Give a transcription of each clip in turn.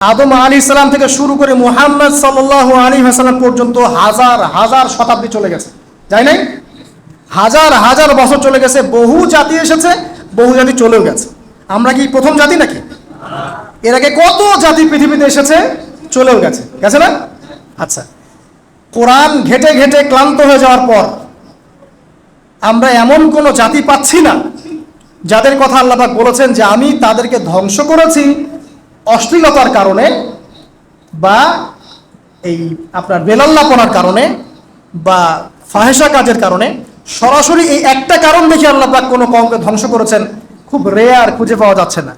আদম আলী ইসলাম থেকে শুরু করে মুহাম্মদ সাল্লাহ আলী হাসালাম পর্যন্ত হাজার হাজার শতাব্দী চলে গেছে। যাই নাই? হাজার হাজার বছর চলে গেছে, বহু জাতি এসেছে, বহু জাতি চলেও গেছে। আমরা কি প্রথম জাতি নাকি? এর আগে কত জাতি পৃথিবীতে এসেছে, চলেও গেছে। গেছে না? আচ্ছা। কোরআন ঘেটে ঘেটে ক্লান্ত হয়ে যাওয়ার পর আমরা এমন কোনো জাতি পাচ্ছি না, যাদের কথা আল্লাপাক বলেছেন যে আমি তাদেরকে ধ্বংস করেছি অশ্লীলতার কারণে বা এই আপনার বেলাল্লাপনার কারণে বা ফাহেসা কাজের কারণে সরাসরি এই একটা কারণ দেখে আল্লাপাক কোনো কমকে ধ্বংস করেছেন খুব রেয়ার খুঁজে পাওয়া যাচ্ছে না।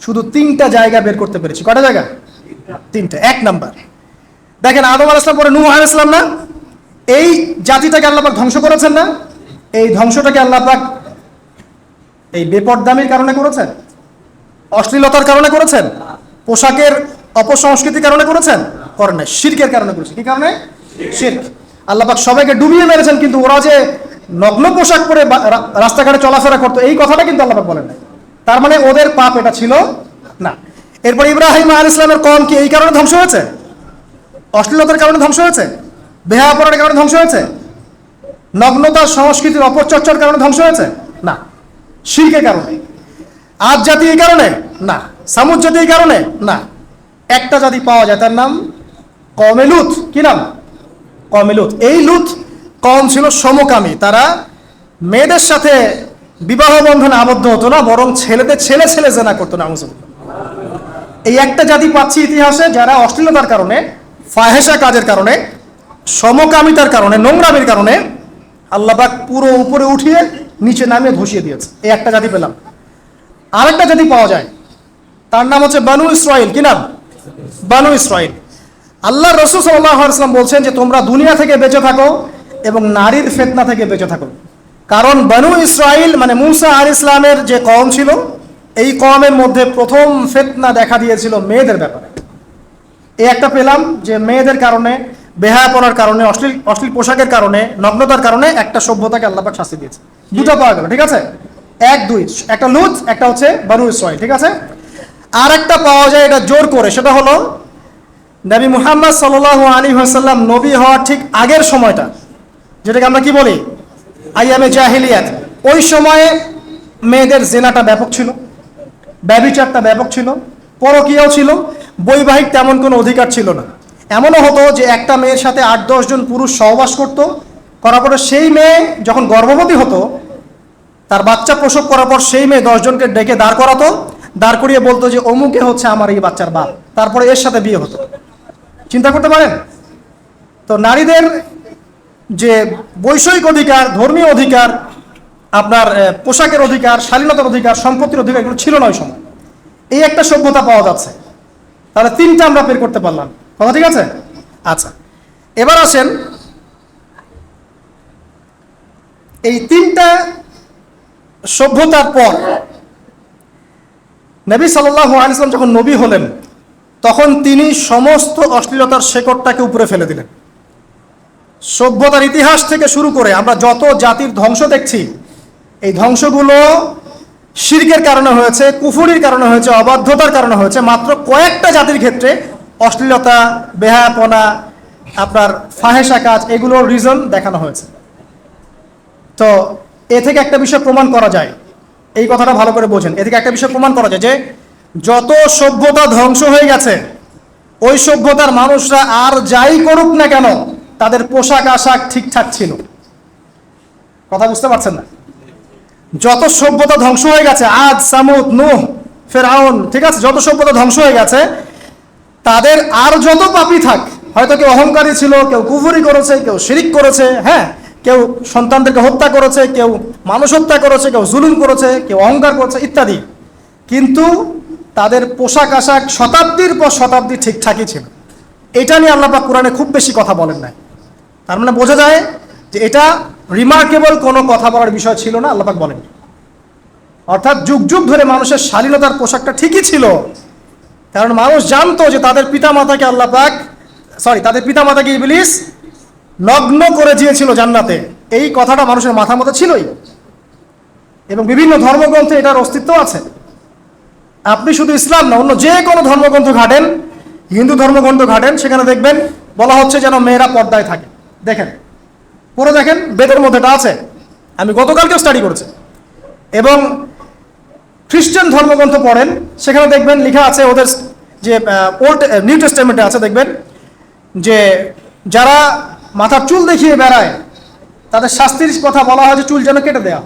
শুধু তিনটা জায়গা বের করতে পেরেছি। কটা জায়গা? তিনটা। এক নাম্বার। দেখেন, আদম আল ইসলাম পরে নূহ আল ইসলাম না? এই জাতিটাকে আল্লাপাক ধ্বংস করেছেন না? এই ধ্বংসটাকে আল্লাপাক এই বেপরদামির কারণে করেছেন? অশ্লীলতার কারণে করেছেন? পোশাকের অপসংস্কৃতির কারণে করেছেন? করেন না শির্কের কারণে করেছেন। কি কারণে? শির্ক। আল্লাপাক সবাইকে ডুবিয়ে মেরেছেন, কিন্তু ওরা যে নগ্ন পোশাক পরে রাস্তাঘাটে চলাফেরা করতো, এই কথাটা কিন্তু আল্লাপাক বলেন না তার মানে ওদের পাপ এটা ছিল না। এরপর ইব্রাহিম আল ইসলামের কম কি এই কারণে ধ্বংস হয়েছে? অশ্লীলতার কারণে ধ্বংস হয়েছে? বেহাপড়ার কারণে ধ্বংস হয়েছে? নগ্নতার সংস্কৃতির অপচর্চার কারণে ধ্বংস হয়েছে? না। শিল্পের কারণে। আজ জাতি এই কারণে? না। সামুদ জাতি এই কারণে? না। একটা জাতি পাওয়া যায়, তার নাম কমে কমেলুত কি নাম? কমে কমেলুত এই লুত কম ছিল সমকামী। তারা মেয়েদের সাথে বিবাহ বন্ধনে আবদ্ধ হতো না, বরং ছেলেদের ছেলে ছেলে জেনা করতো না। এই একটা জাতি পাচ্ছি ইতিহাসে যারা অশ্লীলতার কারণে ফাহেসা কাজের কারণে, সমকামিতার কারণে, নোংরামির কারণে আল্লাহবাক পুরো উপরে উঠিয়ে নিচে নামিয়ে ধসিয়ে দিয়েছে। এই একটা জাতি পেলাম। আরেকটা জাতি পাওয়া যায়। তার নাম হচ্ছে বানু ইসরাইল। কি নাম? বানু ইসরাইল। আল্লাহ রসুল সাল্লাম বলছেন যে, তোমরা দুনিয়া থেকে বেঁচে থাকো এবং নারীর ফেতনা থেকে বেঁচে থাকো। কারণ বানু ইসরাইল মানে মুসা আর ইসলামের যে কম ছিল, এই কমের মধ্যে প্রথম ফেতনা দেখা দিয়েছিল মেয়েদের ব্যাপারে। এই একটা পেলাম যে, মেয়েদের কারণে বেহায়াপনার কারণে, অশ্লীল অশ্লীল পোশাকের কারণে, নগ্নতার কারণে একটা সভ্যতাকে আল্লাপাক শাস্তি দিয়েছে। দুটো পাওয়া গেল, ঠিক আছে? এক, দুই, একটা লুজ একটা হচ্ছে বানু ইসরাইল, ঠিক আছে? আর একটা পাওয়া যায় এটা জোর করে, সেটা হলো নবী মুহাম্মদ সাল আলী হাসাল্লাম নবী হওয়ার ঠিক আগের সময়টা, যেটাকে আমরা কি বলি? আইয়ামে জাহিলিয়াত। ওই সময়ে মেয়েদের জেনাটা ব্যাপক ছিল ব্যবিচারটা ব্যাপক ছিল, পরকীয়াও ছিল, বৈবাহিক তেমন কোনো অধিকার ছিল না। এমনও হতো যে একটা মেয়ের সাথে আট দশজন পুরুষ সহবাস করত, করার পরে সেই মেয়ে যখন গর্ভবতী হতো তার বাচ্চা প্রসব করার পর সেই মেয়ে দশজনকে ডেকে দাঁড় করাতো। দাঁড় করিয়ে বলতো যে, অমুকে হচ্ছে আমার এই বাচ্চার বাপ। তারপরে এর সাথে বিয়ে হতো। চিন্তা করতে পারেন? তো নারীদের যে বৈষয়িক অধিকার, ধর্মীয় অধিকার, আপনার পোশাকের অধিকার, শালীনতার অধিকার, সম্পত্তির অধিকার, এগুলো ছিল না ওই সময়। এই একটা সভ্যতা পাওয়া যাচ্ছে। তাহলে তিনটা আমরা বের করতে পারলাম। কথা ঠিক আছে? আচ্ছা এবার আসেন। এই তিনটা সভ্যতার পর, নবী সাল্লাহ আলিয়াল্লাম যখন নবী হলেন, তখন তিনি সমস্ত অশ্লীলতার শেকড়টাকে উপরে ফেলে দিলেন। সভ্যতার ইতিহাস থেকে শুরু করে আমরা যত জাতির ধ্বংস দেখছি, এই ধ্বংসগুলো শির্কের কারণে হয়েছে, কুফুরির কারণে হয়েছে, অবাধ্যতার কারণে হয়েছে, মাত্র কয়েকটা জাতির ক্ষেত্রে অশ্লীলতা, বেহায়াপনা, আপনার ফাহেসা কাজ এগুলোর রিজন দেখানো হয়েছে। তো এ থেকে একটা বিষয় প্রমাণ করা যায়। এই কথাটা ভালো করে বোঝেন। এ থেকে একটা বিষয় প্রমাণ করা যায় যে, যত সভ্যতা ধ্বংস হয়ে গেছে, ওই সভ্যতার মানুষরা আর যাই করুক না কেন, তাদের পোশাক আশাক ঠিকঠাক ছিল। কথা বুঝতে পারছেন না? যত সভ্যতা ধ্বংস হয়ে গেছে, আজ, সামুদ, নুহ, ফেরাউন, ঠিক আছে, যত সভ্যতা ধ্বংস হয়ে গেছে, তাদের আর যত পাপি থাক, হয়তো কেউ অহংকারী ছিল, কেউ কুফুরি করেছে, কেউ শিরিক করেছে হ্যাঁ কেউ সন্তানদেরকে হত্যা করেছে, কেউ মানুষ হত্যা করেছে, কেউ জুলুম করেছে, কেউ অহংকার করেছে, ইত্যাদি। কিন্তু তাদের পোশাক আশাক শতাব্দীর পর শতাব্দী ঠিকঠাকই ছিল। এটা নিয়ে আল্লাপাক কোরআনে খুব বেশি কথা বলেন নাই। তার মানে বোঝা যায় যে এটা রিমার্কেবল কোনো কথা বলার বিষয় ছিল না আল্লাপাক বলেন অর্থাৎ যুগ যুগ ধরে মানুষের শালীনতার পোশাকটা ঠিকই ছিল। কারণ মানুষ জানতো যে তাদের পিতা মাতাকে আল্লাহ পাক সরি তাদের পিতা মাতাকে ইবলিস নগ্ন করে দিয়েছিল জান্নাতে। এই কথাটা মানুষের মাথার মধ্যে ছিলই। এবং বিভিন্ন ধর্মগ্রন্থে এটার অস্তিত্ব আছে। আপনি শুধু ইসলাম না, অন্য যে কোনো ধর্মগ্রন্থ ঘাটেন, হিন্দু ধর্মগ্রন্থ ঘাটেন, সেখানে দেখবেন বলা হচ্ছে যেন মেয়েরা পর্দায় থাকে। দেখেন পরে দেখেন, বেদের মধ্যে এটা আছে। আমি গতকালকেও স্টাডি করেছি। এবং খ্রিস্টান ধর্মগ্রন্থ পড়েন, সেখানে দেখবেন লেখা আছে ওদের যে ওল্ড নিউ টেস্টামেন্টে আছে, দেখবেন যে যারা মাথার চুল দেখিয়ে বেড়ায়। তাদের শাস্তির কথা বলা হয় যে চুল যেন কেটে দেওয়া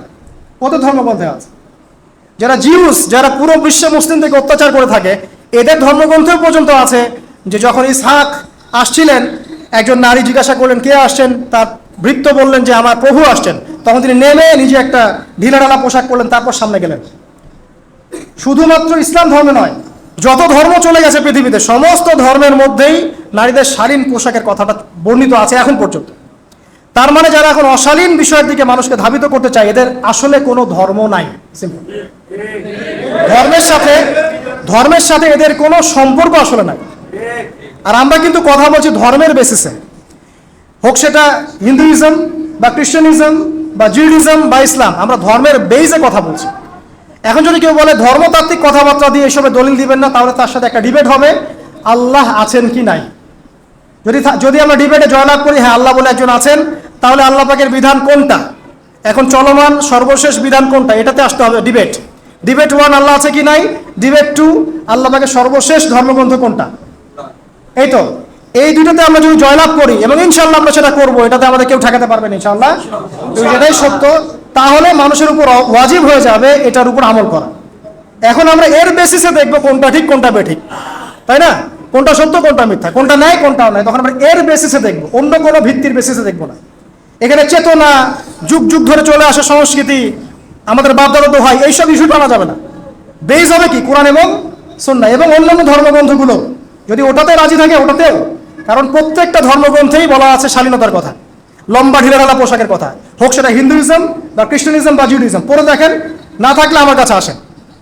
কত ধর্মগ্রন্থে আছে। যারা জিউস, যারা পুরো বিশ্ব মুসলিমদেরকে অত্যাচার করে থাকে, এদের ধর্মগ্রন্থ পর্যন্ত আছে যে যখন ইসহাক আসছিলেন, একজন নারী জিজ্ঞাসা করলেন, কে আসছেন? তার বৃত্ত বললেন যে, আমার প্রভু আসছেন। তখন তিনি নেমে নিজে একটা ঢিলাঢালা পোশাক করলেন তারপর সামনে গেলেন। শুধুমাত্র ইসলাম ধর্মে নয় যত ধর্ম চলে গেছে পৃথিবীতে, সমস্ত ধর্মের মধ্যেই নারীদের শালীন পোশাকের কথাটা বর্ণিত আছে এখন পর্যন্ত। তার মানে যারা এখন অশালীন বিষয়ের দিকে মানুষকে ধাবিত করতে চায়, এদের আসলে কোনো ধর্ম নাই. ধর্মের সাথে ধর্মের সাথে এদের কোনো সম্পর্ক আসলে নাই। আর আমরা কিন্তু কথা বলছি ধর্মের বেসিসে হোক সেটা হিন্দুইজম বা খ্রিস্টানিজম বা জিউডিজম বা ইসলাম, আমরা ধর্মের বেইজে কথা বলছি। এখন যদি কেউ বলে ধর্মতাত্ত্বিক কথাবার্তা দিয়ে এসবে দলিল দিবেন না, তাহলে তার সাথে একটা ডিবেট হবে, আল্লাহ আছেন কি নাই? যদি যদি আমরা ডিবেটে জয়লাভ করি হ্যাঁ আল্লাহ বলে একজন আছেন, তাহলে আল্লাহ পাকের বিধান কোনটা? এখন চলমান সর্বশেষ বিধান কোনটা? এটাতে আসতে হবে ডিবেট ডিবেট ওয়ান আল্লাহ আছে কি নাই? ডিবেট টু আল্লাহ পাকের সর্বশেষ ধর্মগ্রন্থ কোনটা? এই তো। এই দুইটাতে আমরা যদি জয়লাভ করি, এবং ইনশাল্লাহ আমরা সেটা করব, এটাতে আমাদের কেউ ঠেকাতে পারবে না ইনশাল্লাহ এটাই সত্য। তাহলে মানুষের উপর ওয়াজিব হয়ে যাবে এটার উপর আমল করা। এখন আমরা এর বেসিসে দেখব কোনটা ঠিক, কোনটা বেঠিক। তাই না? কোনটা সত্য, কোনটা মিথ্যা? কোনটা ন্যায় কোনটা নয় তখন আমরা এর বেসিসে দেখব। অন্য কোনো ভিত্তির বেসিসে দেখব না। এখানে চেতনা, যুগ যুগ ধরে চলে আসা সংস্কৃতি, আমাদের বাপদাদা হয় এইসব ইস্যু টানা যাবে না। বেস হবে কি? কোরআন এবং সন্না এবং অন্যান্য ধর্মগ্রন্থগুলো। যদি ওটাতে রাজি থাকে, ওটাতেও। কারণ প্রত্যেকটা ধর্মগ্রন্থেই বলা আছে শালীনতার কথা। লম্বা ঢিলেঢালা পোশাকের কথা। হোক সেটা হিন্দুইজম বা খ্রিস্টানিজম বা জুডিজম পরে দেখেন, না থাকলে আমার কাছে আসেন।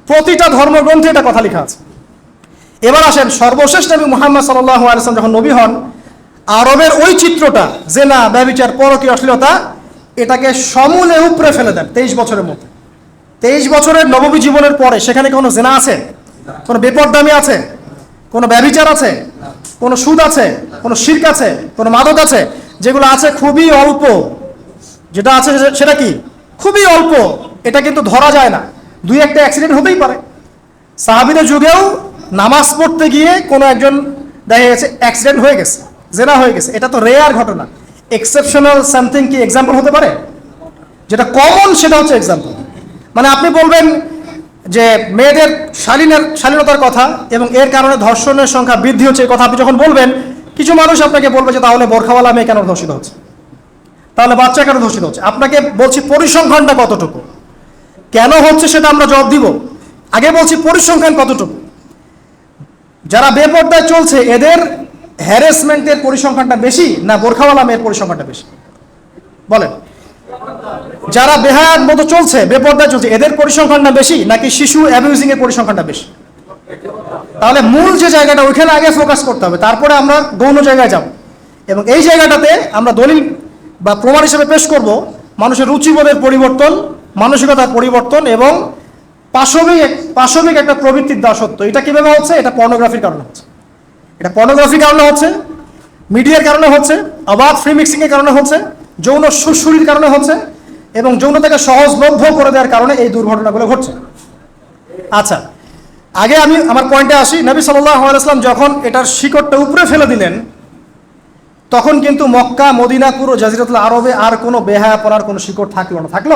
প্রতিটা ধর্মগ্রন্থে এটা কথা লেখা আছে। এবার আসেন সর্বশেষ নবী মুহাম্মদ আলসালাম যখন নবী হন, আরবের ওই চিত্রটা যে না ব্যবিচার পরকীয় অশ্লীলতা, এটাকে সমূলে উপরে ফেলে দেন তেইশ বছরের মধ্যে। তেইশ বছরের নবমী জীবনের পরে সেখানে কোনো জেনা আছে? কোনো বেপরদামি আছে? কোনো ব্যবিচার আছে? কোনো সুদ আছে? কোনো শির্ক আছে? কোনো মাদক আছে? যেগুলো আছে খুবই অল্প। যেটা আছে সেটা কি? খুবই অল্প। এটা কিন্তু ধরা যায় না। দুই একটা অ্যাক্সিডেন্ট হতেই পারে। সাহাবিদের যুগেও নামাজ পড়তে গিয়ে কোনো একজন দেখা গেছে অ্যাক্সিডেন্ট হয়ে গেছে, জেনা হয়ে গেছে। এটা তো রেয়ার ঘটনা। এক্সেপশনাল সামথিং কি এক্সাম্পল হতে পারে? যেটা কমন সেটা হচ্ছে এক্সাম্পল মানে আপনি বলবেন যে মেয়েদের শালীনের শালীনতার কথা এবং এর কারণে ধর্ষণের সংখ্যা বৃদ্ধি হচ্ছে, এই কথা আপনি যখন বলবেন কিছু মানুষ আপনাকে বলবে যে তাহলে বোরখাওয়ালা মেয়ে কেন ধর্ষিত হচ্ছে? তাহলে বাচ্চা কেন ধর্ষিত হচ্ছে? আপনাকে বলছি পরিসংখ্যানটা কতটুকু? কেন হচ্ছে সেটা আমরা জবাব দিব? আগে বলছি পরিসংখ্যান কতটুকু? যারা বেপর্দায় চলছে, এদের হ্যারাসমেন্টের পরিসংখ্যানটা বেশি না বোরখাওয়ালা মেয়ের পরিসংখ্যানটা বেশি? বলেন। যারা বেহায়ার মতো চলছে, বেপর্দায় চলছে, এদের পরিসংখ্যানটা বেশি নাকি শিশু অ্যাবিউজিং এর পরিসংখ্যানটা বেশি? তাহলে মূল যে জায়গাটা, ওইখানে আগে ফোকাস করতে হবে, তারপরে আমরা গৌণ জায়গায় যাব। এবং এই জায়গাটাতে আমরা দলিল বা প্রমাণ হিসেবে পেশ করব মানুষের রুচিবোধের পরিবর্তন, মানসিকতার পরিবর্তন এবং পাশবিক পাশবিক একটা প্রবৃত্তির দাসত্ব। এটা কীভাবে হচ্ছে? এটা পর্নোগ্রাফির কারণে হচ্ছে। এটা পর্নোগ্রাফির কারণে হচ্ছে মিডিয়ার কারণে হচ্ছে অবাধ ফ্রি মিক্সিংয়ের কারণে হচ্ছে, যৌন সুশুরির কারণে হচ্ছে এবং যৌনতাকে সহজলভ্য করে দেওয়ার কারণে এই দুর্ঘটনাগুলো ঘটছে। আচ্ছা আগে আমি আমার পয়েন্টে আসি। নবী সাল্লাম যখন এটার শিকড়টা উপরে ফেলে দিলেন, তখন কিন্তু মক্কা, মদিনা, পুরো জাজিরাতুল আরবে আর কোনো বেহায়া পড়ার কোনো শিকড় থাকল না। থাকল?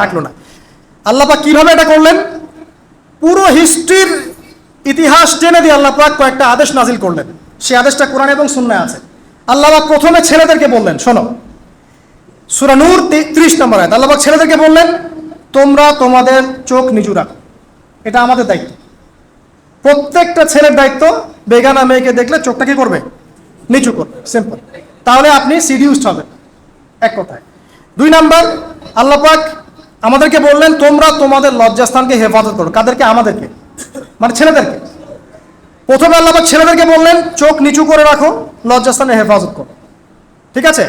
থাকল না। আল্লাপাক কীভাবে এটা করলেন? পুরো হিস্ট্রির ইতিহাস টেনে দিয়ে আল্লাহ পাক কয়েকটা আদেশ নাজিল করলেন। সেই আদেশটা কোরআন এবং সুন্নায় আছে। আল্লাপাক প্রথমে ছেলেদেরকে বললেন, শোনো সুরানুর ত্রিশ নম্বর আয়াত। আল্লাপাক ছেলেদেরকে বললেন, তোমরা তোমাদের চোখ নিচু রাখো। এটা আমাদের দায়িত্ব। প্রত্যেকটা ছেলের দায়িত্ব বেগানা মেয়েকে দেখলে চোখটা কি করবে? নিচু করবে সিম্পল তাহলে আপনি সিডিউসড হবেন। এক কথায়। দুই নাম্বার, আল্লাহ পাক আমাদেরকে বললেন, তোমরা তোমাদের লজ্জাস্থানকে হেফাজত করো। কাদেরকে? আমাদেরকে। মানে ছেলেদেরকে। প্রথমে আল্লাহ পাক ছেলেদেরকে বললেন, চোখ নিচু করে রাখো লজ্জাস্থানে হেফাজত করো। ঠিক আছে?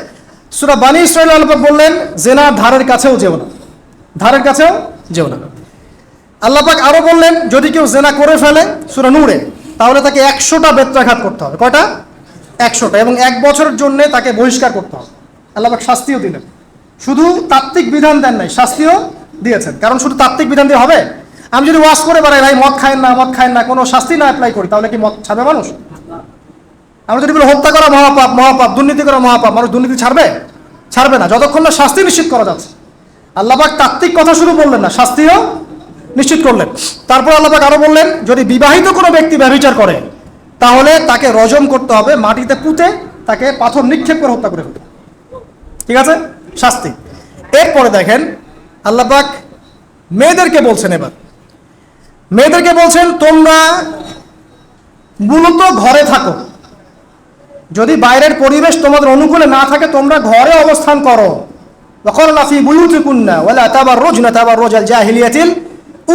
সুরা বানী ইসরায়েল আল্লাহ পাক বললেন জেনার ধারের কাছেও যেও না। ধারের কাছেও যেও না। আল্লাপাক আরও বললেন, যদি কেউ জেনা করে ফেলে সুরা নূরে, তাহলে তাকে একশোটা বেত্রাঘাত করতে হবে। কয়টা? একশোটা। এবং এক বছরের জন্য তাকে বহিষ্কার করতে হবে। আল্লাপাক শাস্তিও দিলেন। শুধু তাত্ত্বিক বিধান দেন নাই, শাস্তিও দিয়েছেন। কারণ শুধু তাত্ত্বিক বিধান দিয়ে হবে? আমি যদি ওয়াশ করে বেড়াই, ভাই, মদ খায়েন না, মদ খায়েন না, কোনো শাস্তি না অ্যাপ্লাই করি, তাহলে কি মদ ছাড়বে মানুষ? আমরা যদি বলি, হত্যা করা মহাপাপ মহাপাপ, দুর্নীতি করা মহাপাপ, মানুষ দুর্নীতি ছাড়বে? ছাড়বে না। যতক্ষণ না শাস্তি নিশ্চিত করা যাচ্ছে। আল্লাহবাক তাত্ত্বিক কথা শুধু বললেন না, শাস্তিও নিশ্চিত করলেন তারপর আল্লাহবাক আরো বললেন যদি বিবাহিত কোনো ব্যক্তি ব্যবচার করে তাহলে তাকে রজম করতে হবে মাটিতে পুঁতে তাকে পাথর নিক্ষেপ করে হত্যা করে ফেলতে হবে। ঠিক আছে শাস্তি এরপরে দেখেন আল্লাহবাক মেয়েদেরকে বলছেন এবার মেয়েদেরকে বলছেন তোমরা মূলত ঘরে থাকো যদি বাইরের পরিবেশ তোমাদের অনুকূলে না থাকে তোমরা ঘরে অবস্থান করো وقرنا في بيوتكن ولا تبرجن تبرج الجاهلية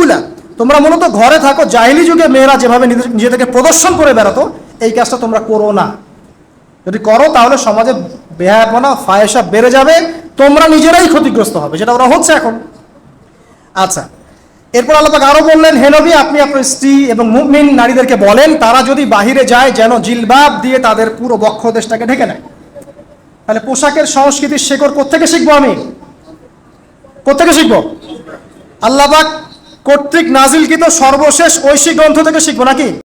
উলা, তোমরা মূলত ঘরে থাকো, জাহিলি যুগে মেয়েরা যেভাবে নিজেদেরকে প্রদর্শন করে বেড়াতো, এই কাজটা তোমরা করো না। যদি করো, তাহলে সমাজে বেহায়াপনা ফায়সা বেড়ে যাবে, তোমরা নিজেরাই ক্ষতিগ্রস্ত হবে, যেটা ওরা হচ্ছে এখন। আচ্ছা এরপর আল্লাহ আরও বললেন হেনবি আপনি আপনার স্ত্রী এবং মুমিন নারীদেরকে বলেন, তারা যদি বাহিরে যায়, যেন জিলবাব দিয়ে তাদের পুরো বক্ষ দেশটাকে ঢেকে নেয়। তাহলে পোশাকের সংস্কৃতির শেকড় কোথেকে শিখব আমি? কোথেকে শিখব? আল্লাহবাক কর্তৃক নাজিলকৃত সর্বশেষ ঐশী গ্রন্থ থেকে শিখব নাকি?